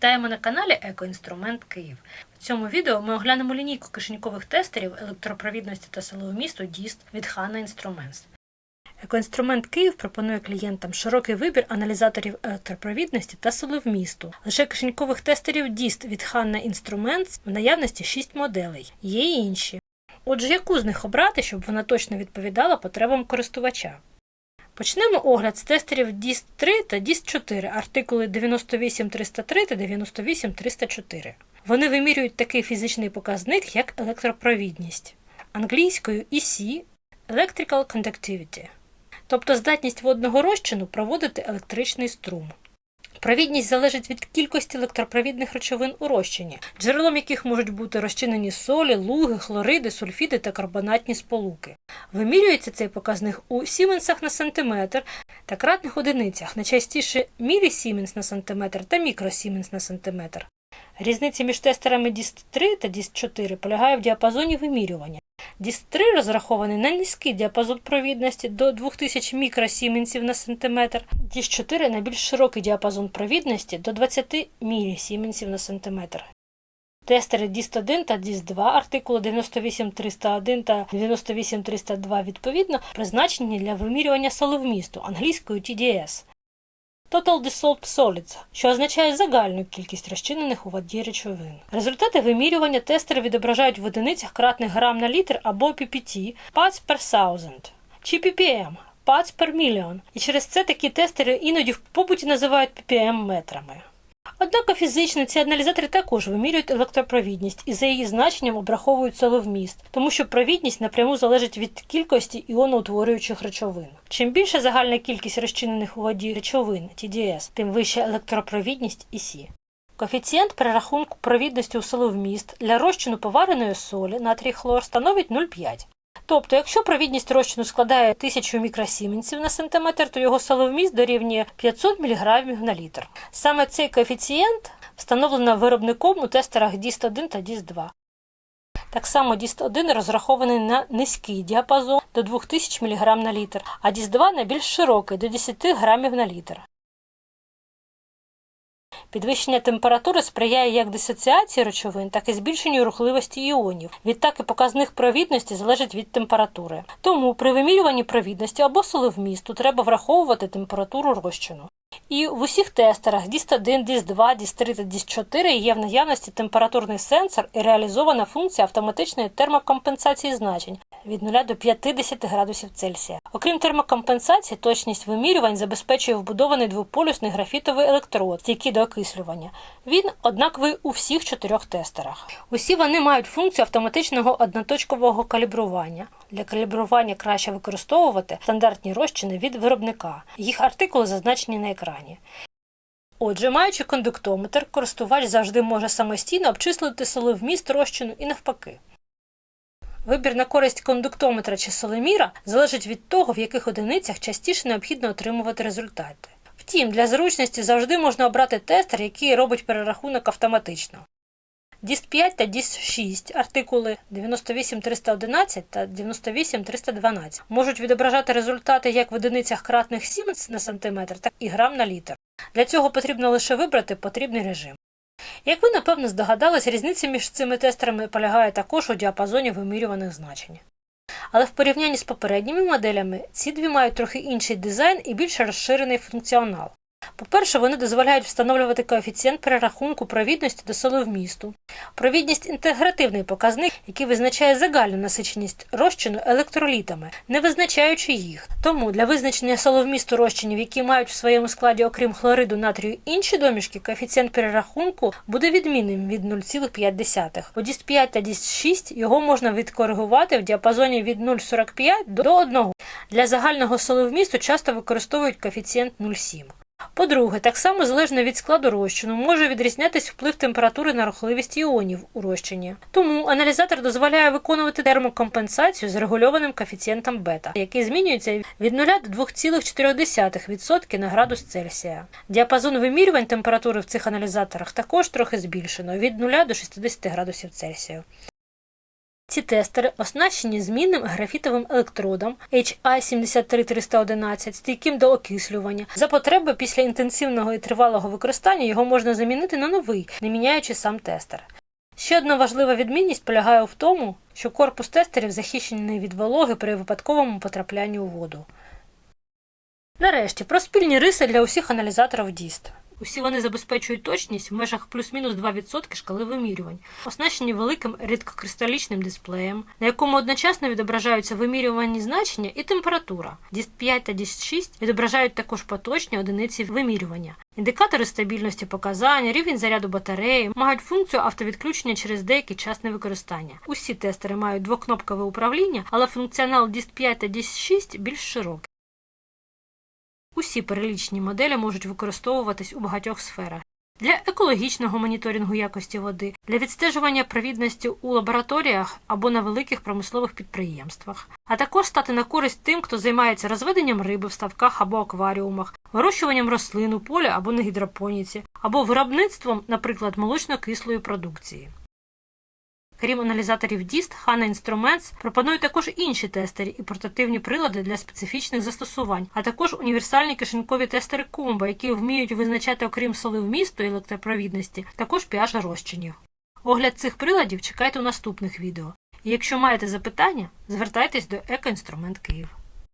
Вітаємо на каналі Екоінструмент Київ. В цьому відео ми оглянемо лінійку кишенькових тестерів електропровідності та силовмісту DIST від HANA Instruments. Екоінструмент Київ пропонує клієнтам широкий вибір аналізаторів електропровідності та силовмісту. Лише кишенькових тестерів DIST від HANA Instruments в наявності 6 моделей, є й інші. Отже, яку з них обрати, щоб вона точно відповідала потребам користувача? Почнемо огляд з тестерів DIS 3 та DIS 4, артикули 98303 та 98304. Вони вимірюють такий фізичний показник, як електропровідність, англійською EC – Electrical Conductivity, тобто здатність водного розчину проводити електричний струм. Провідність залежить від кількості електропровідних речовин у розчині, джерелом яких можуть бути розчинені солі, луги, хлориди, сульфіди та карбонатні сполуки. Вимірюється цей показник у сіменсах на сантиметр та кратних одиницях, найчастіше мілісіменс на сантиметр та мікросіменс на сантиметр. Різниця між тестерами DIST 3 та DIST 4 полягає в діапазоні вимірювання. DIST 3 розрахований на низький діапазон провідності до 2000 мікросіменсів на сантиметр, DIST 4 на більш широкий діапазон провідності до 20 мілісіменсів на сантиметр. Тестери DIST 1 та DIST 2 артикули 98301 та 98302 відповідно призначені для вимірювання соловмісту англійською TDS. Total Dissolved Solids, що означає загальну кількість розчинених у воді речовин. Результати вимірювання тестери відображають в одиницях кратних грам на літр або PPT parts per thousand, чи ppm parts per million, і через це такі тестери іноді в побуті називають ppm метрами. Однак фізично ці аналізатори також вимірюють електропровідність і за її значенням обраховують соловміст, тому що провідність напряму залежить від кількості іоноутворюючих речовин. Чим більша загальна кількість розчинених у воді речовин TDS, тим вища електропровідність EC. Коефіцієнт перерахунку провідності у соловміст для розчину повареної солі натрій хлор становить 0,5. Тобто, якщо провідність розчину складає 1000 мікросіменсів на сантиметр, то його соловміст дорівнює 500 мг на літр. Саме цей коефіцієнт встановлено виробником у тестерах DIST 1 та DIST 2. Так само DIST 1 розрахований на низький діапазон до 2000 мг на літр, а DIST 2 на більш широкий до 10 грамів на літр. Підвищення температури сприяє як дисоціації речовин, так і збільшенню рухливості іонів. Відтак і показник провідності залежить від температури. Тому при вимірюванні провідності або солевмісту треба враховувати температуру розчину. І в усіх тестерах DIST 1, DIST 2, DIST 3 та DIST 4 є в наявності температурний сенсор і реалізована функція автоматичної термокомпенсації значень від 0 до 50 градусів Цельсія. Окрім термокомпенсації, точність вимірювань забезпечує вбудований двополюсний графітовий електрод, стійкий до окислювання. Він однаковий у всіх чотирьох тестерах. Усі вони мають функцію автоматичного одноточкового калібрування. Для калібрування краще використовувати стандартні розчини від виробника. Їх артикули зазначені на екрані. Отже, маючи кондуктометр, користувач завжди може самостійно обчислити соловміст розчину і навпаки. Вибір на користь кондуктометра чи солеміра залежить від того, в яких одиницях частіше необхідно отримувати результати. Втім, для зручності завжди можна обрати тестер, який робить перерахунок автоматично. DIST 5 та DIST 6 артикули 98311 та 98312 можуть відображати результати як в одиницях кратних сіменс на сантиметр, так і грам на літр. Для цього потрібно лише вибрати потрібний режим. Як ви напевно здогадались, різниця між цими тестерами полягає також у діапазоні вимірюваних значень. Але в порівнянні з попередніми моделями ці дві мають трохи інший дизайн і більш розширений функціонал. По-перше, вони дозволяють встановлювати коефіцієнт перерахунку провідності до соловмісту. Провідність інтегративний показник, який визначає загальну насиченість розчину електролітами, не визначаючи їх. Тому для визначення соловмісту розчинів, які мають в своєму складі, окрім хлориду натрію інші домішки, коефіцієнт перерахунку буде відмінним від 0,5. У DIST 5 та DIST 6 його можна відкоригувати в діапазоні від 0,45 до 1. Для загального соловмісту часто використовують коефіцієнт 0,7. По-друге, так само залежно від складу розчину може відрізнятися вплив температури на рухливість іонів у розчині. Тому аналізатор дозволяє виконувати термокомпенсацію з регульованим коефіцієнтом бета, який змінюється від 0 до 2,4% на градус Цельсія. Діапазон вимірювань температури в цих аналізаторах також трохи збільшено від 0 до 60 градусів Цельсія. Ці тестери оснащені змінним графітовим електродом HI73311, стійким до окислювання. За потреби після інтенсивного і тривалого використання його можна замінити на новий, не міняючи сам тестер. Ще одна важлива відмінність полягає в тому, що корпус тестерів захищений від вологи при випадковому потраплянні у воду. Нарешті про спільні риси для усіх аналізаторів DIST. Усі вони забезпечують точність в межах плюс-мінус 2% шкали вимірювань, оснащені великим рідкокристалічним дисплеєм, на якому одночасно відображаються вимірювані значення і температура. DIST 5 та DIST 6 відображають також поточні одиниці вимірювання. Індикатори стабільності показань, рівень заряду батареї мають функцію автовідключення через деякий час невикористання. Усі тестери мають двокнопкове управління, але функціонал DIST 5 та DIST 6 більш широкий. Усі перелічені моделі можуть використовуватись у багатьох сферах. Для екологічного моніторингу якості води, для відстежування провідності у лабораторіях або на великих промислових підприємствах, а також стати на користь тим, хто займається розведенням риби в ставках або акваріумах, вирощуванням рослин у полі або на гідропоніці, або виробництвом, наприклад, молочно-кислої продукції. Крім аналізаторів DIST, HANA Instruments пропонує також інші тестери і портативні прилади для специфічних застосувань, а також універсальні кишенькові тестери комбо, які вміють визначати, окрім соли вмісту і електропровідності, також pH розчинів. Огляд цих приладів чекайте у наступних відео. І якщо маєте запитання, звертайтесь до Екоінструмент Київ.